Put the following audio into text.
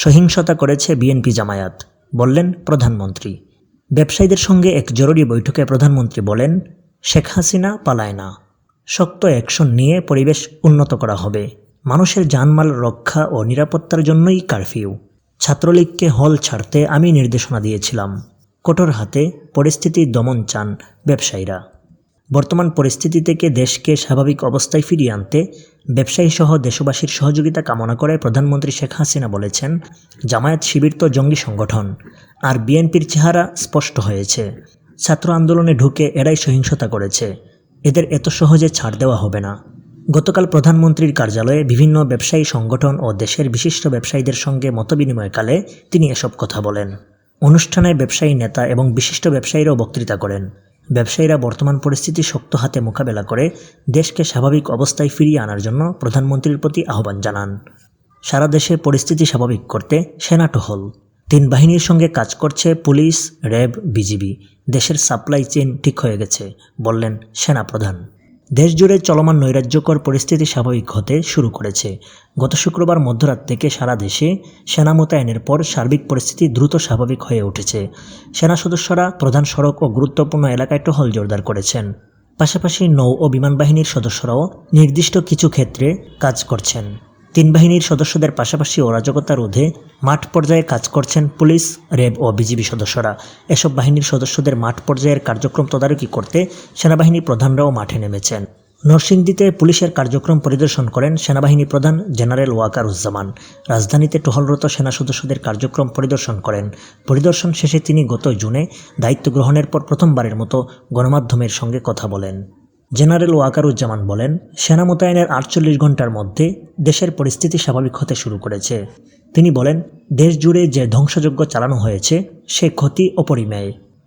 সহিংসতা করেছে বিএনপি জামায়াত, বললেন প্রধানমন্ত্রী। ব্যবসায়ীদের সঙ্গে এক জরুরি বৈঠকে প্রধানমন্ত্রী বলেন, শেখ হাসিনা পালায় না। শক্ত অ্যাকশন নিয়ে পরিবেশ উন্নত করা হবে। মানুষের জানমাল রক্ষা ও নিরাপত্তার জন্যই কারফিউ। ছাত্রলীগকে হল ছাড়তে আমি নির্দেশনা দিয়েছিলাম। কঠোর হাতে পরিস্থিতি দমন চান ব্যবসায়ীরা। বর্তমান পরিস্থিতি থেকে দেশকে স্বাভাবিক অবস্থায় ফিরিয়ে আনতে ব্যবসায়ী সহ দেশবাসীর সহযোগিতা কামনা করে প্রধানমন্ত্রী শেখ হাসিনা বলেছেন, জামায়াত শিবির তো জঙ্গি সংগঠন, আর বিএনপির চেহারা স্পষ্ট হয়েছে। ছাত্র আন্দোলনে ঢুকে এরাই সহিংসতা করেছে। এদের এত সহজে ছাড় দেওয়া হবে না। গতকাল প্রধানমন্ত্রীর কার্যালয়ে বিভিন্ন ব্যবসায়ী সংগঠন ও দেশের বিশিষ্ট ব্যবসায়ীদের সঙ্গে মতবিনিময়কালে তিনি এসব কথা বলেন। অনুষ্ঠানে ব্যবসায়ী নেতা এবং বিশিষ্ট ব্যবসায়ীরাও বক্তৃতা করেন। ব্যবসায়ীরা বর্তমান পরিস্থিতি শক্ত হাতে মোকাবেলা করে দেশকে স্বাভাবিক অবস্থায় ফিরিয়ে আনার জন্য প্রধানমন্ত্রীর প্রতি আহ্বান জানান। সারা দেশে পরিস্থিতি স্বাভাবিক করতে সেনা টহল। তিন বাহিনীর সঙ্গে কাজ করছে পুলিশ, র্যাব, বিজিবি। দেশের সাপ্লাই চেইন ঠিক হয়ে গেছে, বললেন সেনা প্রধান দেশজুড়ে চলমান নৈরাজ্যকর পরিস্থিতি স্বাভাবিক হতে শুরু করেছে। গত শুক্রবার মধ্যরাত থেকে সারা দেশে সেনা মোতায়েনের পর সার্বিক পরিস্থিতি দ্রুত স্বাভাবিক হয়ে উঠেছে। সেনা সদস্যরা প্রধান সড়ক ও গুরুত্বপূর্ণ এলাকায় টহল জোরদার করেছেন। পাশাপাশি নৌ ও বিমান বাহিনীর সদস্যরাও নির্দিষ্ট কিছু ক্ষেত্রে কাজ করছেন। তিন বাহিনীর সদস্যদের পাশাপাশি অরাজকতা রোধে মাঠ পর্যায়ে কাজ করছেন পুলিশ, র্যাব ও বিজিবি সদস্যরা। এসব বাহিনীর সদস্যদের মাঠ পর্যায়ের কার্যক্রম তদারকি করতে সেনাবাহিনী প্রধানরাও মাঠে নেমেছেন। নরসিংদীতে পুলিশের কার্যক্রম পরিদর্শন করেন সেনাবাহিনী প্রধান জেনারেল ওয়াকারুজ্জামান। রাজধানীতে টহলরত সেনা সদস্যদের কার্যক্রম পরিদর্শন করেন। পরিদর্শন শেষে তিনি গত জুনে দায়িত্ব গ্রহণের পর প্রথমবারের মতো গণমাধ্যমের সঙ্গে কথা বলেন। জেনারেল ওয়াকারুজ্জামান বলেন, সেনা মোতায়েনের আটচল্লিশ ঘণ্টার মধ্যে দেশের পরিস্থিতি স্বাভাবিক হতে শুরু করেছে। তিনি বলেন, দেশ জুড়ে যে ধ্বংসযজ্ঞ চালানো হয়েছে, সে ক্ষতি অপরিমেয়